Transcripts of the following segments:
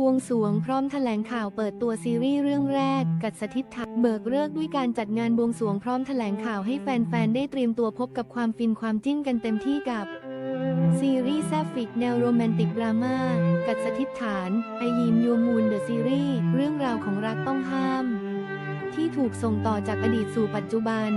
บวงสวงพร้อมแถลงข่าวเปิดตัวซีรีส์เรื่องแรก กัดสถิตถะเบิกเลิกด้วยการจัดงานบวงสวงพร้อมแถลงข่าวให้แฟนๆ ได้เตรียมตัวพบกับความฟินความจิ้นกันเต็มที่กับซีรีส์แซฟฟิกแนวโรแมนติกดราม่ากัดสถิตฐานไอยีมโยมูนเดอะซีรีส์เรื่องราวของรักต้องห้าม ที่ถูกส่งต่อจากอดีตสู่ปัจจุบัน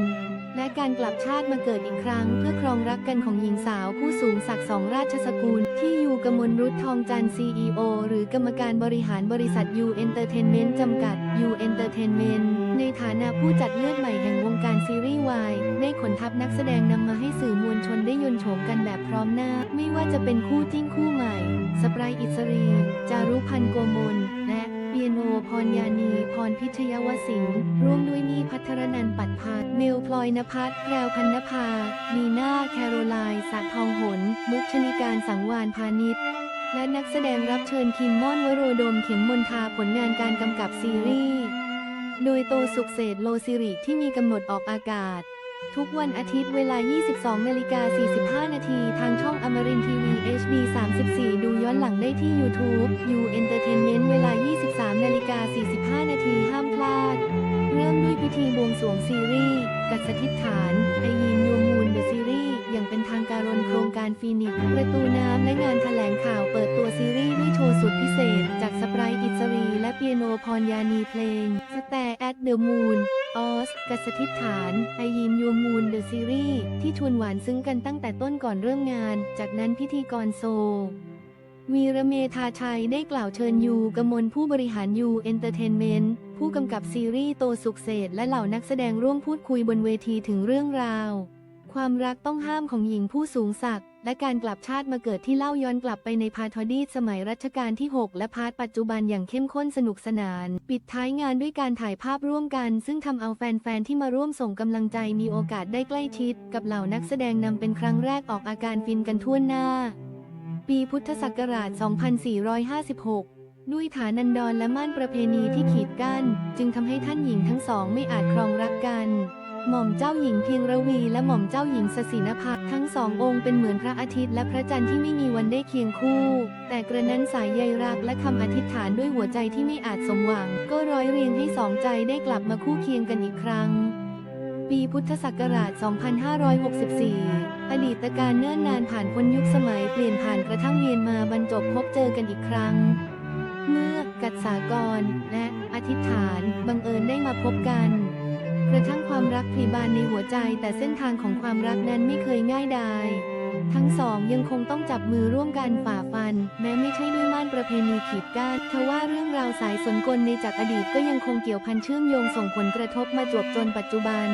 และการกลับชาติมาเกิดอีกครั้ง เพื่อครองรักกันของหญิงสาวผู้สูงศักดิ์สองราชสกุล ที่ยูกมลรุททองจันทร์ CEO หรือกรรมการบริหารบริษัทยูเอนเตอร์เทนเมนต์จำกัดยูเอนเตอร์เทนเมนต์ในฐานะผู้จัดเลือดใหม่แห่งวงการซีรีส์วายได้ขนทัพนักแสดงนำมาให้สื่อมวลชนได้ยนโฉมกันแบบพร้อมหน้า ไม่ว่าจะเป็นคู่จิ้นคู่ใหม่ สปรายอิสรี จารุพันธ์โกมลและ เปียโนพรยานี พรพิชยวสิงห์ร่วมด้วยมีพัทรนันปัดพัดเมลพลอยนภัสแพรวพันนภาลีน่าแคโรไลน์สักทองหน มุกชนิการสังวานพาณิชย์และนักแสดงรับเชิญคิมมอนวโรดมเข็มมนทาผลงานการกำกับซีรีส์ โดยโตสุขเศษโลซิริที่มีกำหนดออกอากาศ ทุกวันอาทิตย์เวลา 22นาฬิกา45 นาทีทางช่องอมรินทีวี HD 34 ดูย้อนหลังได้ที่ YouTube U Entertainment เวลา สถิตฐานไอยีนยูมูนเดอะซีรีส์อย่างเป็นทางการนโครงการฟีนิกประตูน้ำและงานแถลงข่าวเปิดตัวซีรีส์ด้วยโชว์สุดพิเศษ จากสปรายอิสรีและเปียโนพรยานีเพลง Stare at the Moon ออสกสถิตฐานไอยีมยูมูนเดอะซีรีส์ที่ชวนหวานซึ้งกันตั้งแต่ต้นก่อนเริ่มงาน จากนั้นพิธีกรโซวีระเมธาชัยได้กล่าวเชิญยูกมลผู้บริหารยูเอนเตอร์เทนเมนต์ ผู้กำกับซีรีส์โตสุขเศษและเหล่านักแสดงร่วมพูดคุยบนเวทีถึงเรื่องราว ความรักต้องห้ามของหญิงผู้สูงศักดิ์และการกลับชาติมาเกิดที่เล่าย้อนกลับไปในพาทอดีสมัยรัชกาลที่ 6 และพาร์ทปัจจุบันอย่างเข้มข้นสนุกสนาน ปิดท้ายงานด้วยการถ่ายภาพร่วมกัน ซึ่งทำเอาแฟนๆที่มาร่วมส่งกำลังใจมีโอกาสได้ใกล้ชิด กับเหล่านักแสดงนำเป็นครั้งแรกออกอาการฟินกันทั่วหน้า ปีพุทธศักราช 2456 ด้วยฐานันดรและม่านประเพณีที่ขีดกั้น จึงทำให้ท่านหญิงทั้งสองไม่อาจครองรักกัน หม่อมเจ้าหญิงเพียงระวีและหม่อมเจ้าหญิงสศินภาทั้งสององค์เป็นเหมือนพระอาทิตย์และพระจันทร์ที่ไม่มีวันได้เคียงคู่ แต่กระนั้นสายใยรักและคำอธิษฐานด้วยหัวใจที่ไม่อาจสมหวัง ก็ร้อยเรียงให้สองใจได้กลับมาคู่เคียงกันอีกครั้ง ปีพุทธศักราช 2564 อดีตการเนิ่นนานผ่านพ้นยุคสมัยเปลี่ยนผ่านกระทั่งเวียนมาบรรจบพบเจอกันอีกครั้ง เมื่อกัดสากรและอธิษฐานบังเอิญได้มาพบกัน กระทั่งความรักพลีบานในหัวใจแต่เส้นทางของความรักนั้นไม่เคยง่ายดายทั้งสองยังคงต้องจับมือร่วมกันฝ่าฟัน แม้ไม่ใช่ด้วยม่านประเพณีขีดกั้นทว่าเรื่องราวสายสนกลในจากอดีตก็ยังคงเกี่ยวพันเชื่อมโยงส่งผลกระทบมาจวบจนปัจจุบัน